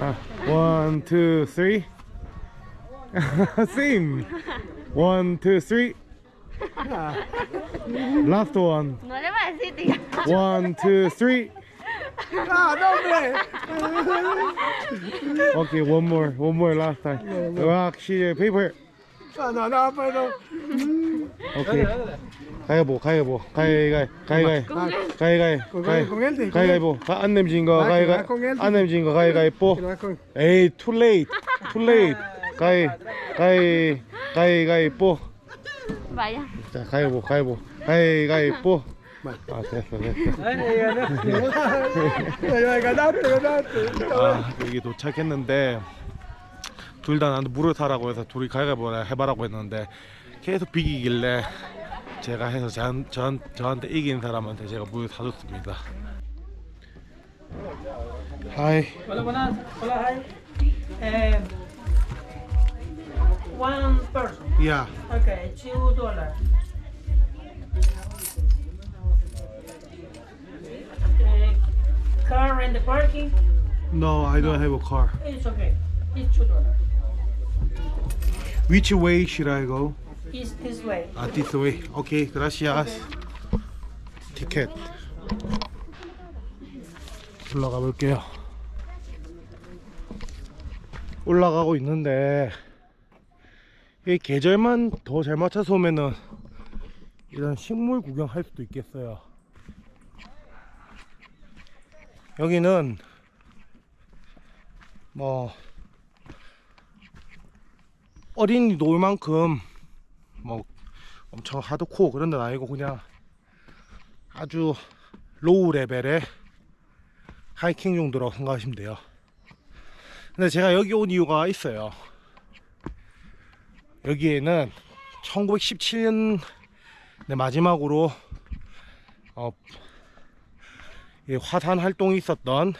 Ah, one, two, three. Same. One, two, three. Last one. No le va a decir, diga. One, two, three. Ah. Okay, one more, one more last time. Rock, sheet, paper. No, no, no, pero. Okay. 가위바위보, 가위바위보, 가위 가위, 가위 가위, 가위 가위, 가위, con él, 가위 가위보. 가- 안 nem진 거 아, 가위가위, 아, con él. 안 nem진 거 가위 가위보. no va con- 에이, too late, too late. 가위, 가위, 가위 가위보. Vaya. 자, 가위보, 가위보, 가위 가위 보. 아, 됐어, 됐어. Ganaste. 아, 여기 도착했는데 둘 다 나한테 물을 타라고 해서 둘이 가위바위보 해봐라고 했는데 계속 비기길래 제가 해서 전, 전, 저한테 이긴 사람한테 제가 물을 사줬습니다. 하이. Hola, buenas. Hola, hi. Eh, one person. 야. Okay, two dollars. Eh, car and the parking. No, I don't have a car. It's okay. It's two dollars. Which way should I go? It's this way. 아, this way. Okay, gracias. 티켓. 올라가 볼게요. 올라가고 있는데 이 계절만 더 잘 맞춰서 오면은 이런 식물 구경할 수도 있겠어요. 여기는 뭐 어린이 놀 만큼 뭐 엄청 하드코어 그런 데는 아니고 그냥 아주 로우 레벨의 하이킹 정도라고 생각하시면 돼요. 근데 제가 여기 온 이유가 있어요. 여기에는 1917년 마지막으로 어, 이 화산 활동이 있었던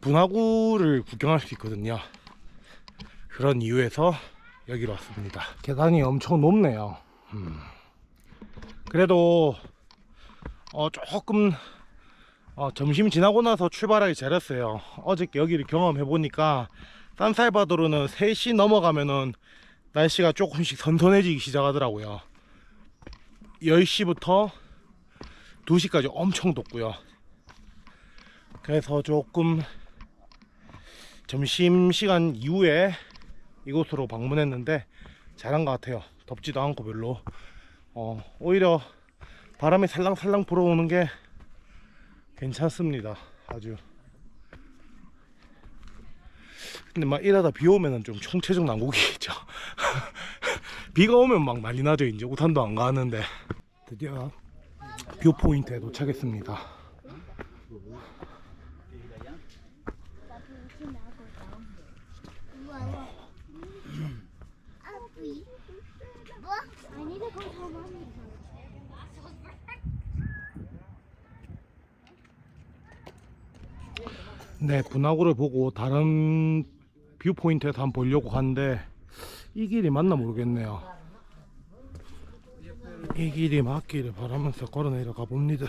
분화구를 구경할 수 있거든요. 그런 이유에서 여기로 왔습니다. 계단이 엄청 높네요. 음. 그래도 어, 조금 어, 점심 지나고 나서 출발하기 잘했어요. 어저께 여기를 경험해 보니까 산살바도르는 3시 넘어가면은 날씨가 조금씩 선선해지기 시작하더라고요. 10시부터 2시까지 엄청 덥고요. 그래서 조금 점심시간 이후에 이곳으로 방문했는데 잘한 것 같아요. 덥지도 않고 별로. 어, 오히려 바람이 살랑살랑 불어오는 게 괜찮습니다. 아주. 근데 막 이러다 비 오면은 좀 총체적 난국이겠죠. 비가 오면 막 난리 나죠. 이제 우산도 안 가는데. 드디어 뷰 포인트에 도착했습니다. 네, 분화구를 보고 다른 뷰 포인트에서 한번 보려고 하는데 이 길이 맞나 모르겠네요. 이 길이 맞기를 바라면서 걸어 내려가 봅니다.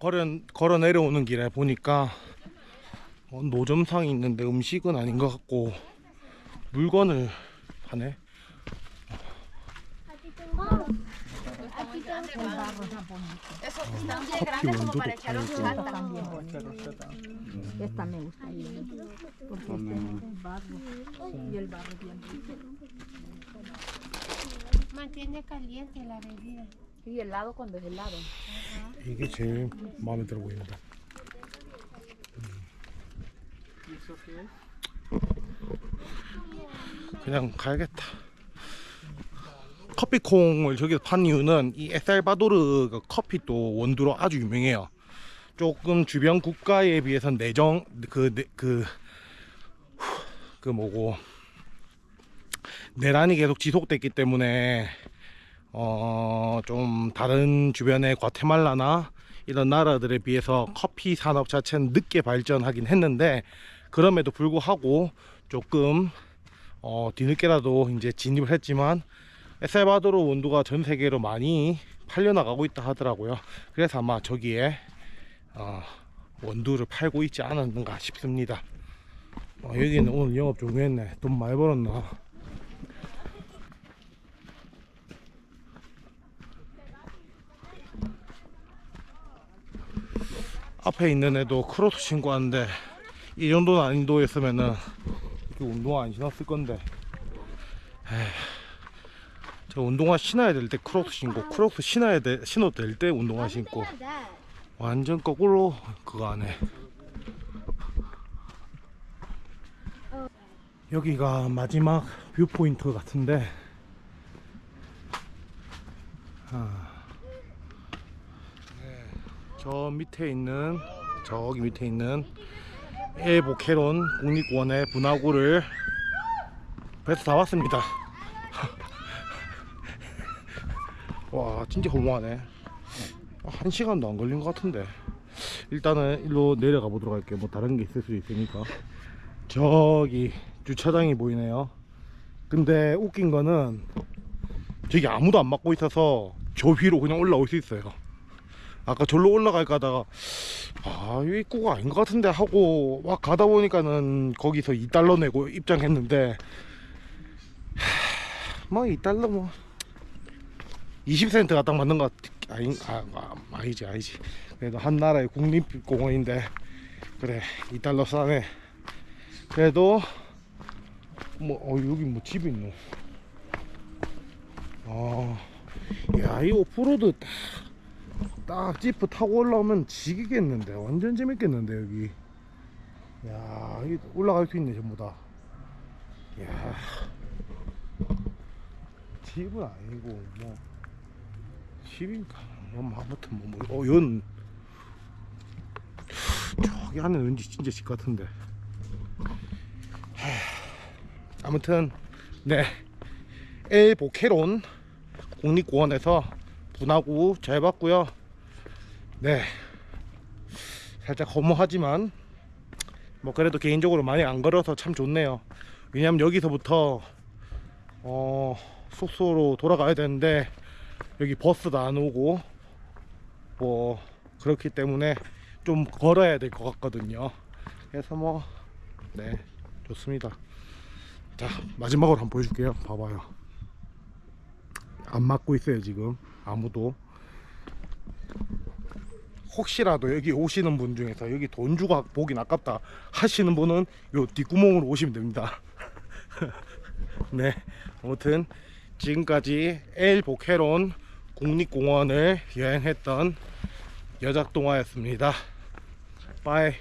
걸어, 걸어 내려오는 길에 보니까 어, 노점상이 있는데 음식은 아닌 것 같고 물건을 파네. 커피 원두도 팔고 también bonito. Esta me gustaría. Porque este es barro. Y el barro bien rico. Mantiene caliente la bebida. Y helado cuando es helado. 이게 제일 마음에 들어 보입니다. 그냥 가야겠다. 커피콩을 저기서 판 이유는 이 에살바도르 커피도 원두로 아주 유명해요. 조금 주변 국가에 비해서 내정 그그 그 뭐고 내란이 계속 지속됐기 때문에 어, 좀 다른 주변의 과테말라나 이런 나라들에 비해서 커피 산업 자체는 늦게 발전하긴 했는데 그럼에도 불구하고 조금 어, 뒤늦게라도 이제 진입을 했지만 에살바도르 원두가 전 세계로 많이 팔려나가고 있다 하더라고요. 그래서 아마 저기에 어, 원두를 팔고 있지 않았는가 싶습니다. 어, 여기는 오늘 영업 종료했네. 돈 많이 벌었나? 앞에 있는 애도 크로스 신고 하는데 이 정도 난이도였으면은 이렇게 운동화 안 신었을 건데 에휴, 저 운동화 신어야 될 때 크로스 신고 크로스 신어야 돼 신어도 될때 운동화 신고. 완전 거꾸로 그거 안 해. 여기가 마지막 뷰포인트 같은데. 아. 네, 저 밑에 있는 저기 밑에 있는 에보케론 국립공원의 분화구를 배서 다 왔습니다 와 진짜 허무하네. 한 시간도 안 걸린 것 같은데. 일단은 일로 내려가 보도록 할게요. 뭐 다른 게 있을 수도 있으니까? 저기 주차장이 보이네요. 근데 웃긴 거는 저기 아무도 안 막고 있어서 저 위로 그냥 올라올 수 있어요. 아까 절로 올라갈까 하다가 아이 입구가 아닌 것 같은데 하고 막 가다 보니까는 거기서 2달러 내고 입장했는데 뭐 2달러 뭐 20센트가 딱 맞는 것 같, 아니, 아, 아, 아니지 아니지. 그래도 한 나라의 국립공원인데 그래 2달러 싸네. 그래도 뭐 어, 여기 뭐 집이 있노? 아야이 오프로드 딱, 딱 지프 타고 올라오면 지기겠는데 완전 재밌겠는데 여기. 야 올라갈 수 있네 전부 다 야 집은 아니고 뭐 집인가? 뭐 아무튼 뭐, 뭐 어, 이건 저기 안에 왠지 진짜 집 같은데. 하, 아무튼 네. 엘보케론 국립공원에서 분화구 잘 봤고요. 네. 살짝 허무하지만 뭐 그래도 개인적으로 많이 안 걸어서 참 좋네요. 왜냐면 여기서부터 어 숙소로 돌아가야 되는데 여기 버스도 안 오고 뭐 그렇기 때문에 좀 걸어야 될 것 같거든요. 그래서 뭐 네 좋습니다. 자 마지막으로 한번 보여줄게요. 봐봐요. 안 맞고 있어요 지금. 아무도. 혹시라도 여기 오시는 분 중에서 여기 돈 주고 보긴 아깝다 하시는 분은 요 뒷구멍으로 오시면 됩니다. 네 아무튼 지금까지 엘 보케론 국립공원을 여행했던 여작동화였습니다. 빠이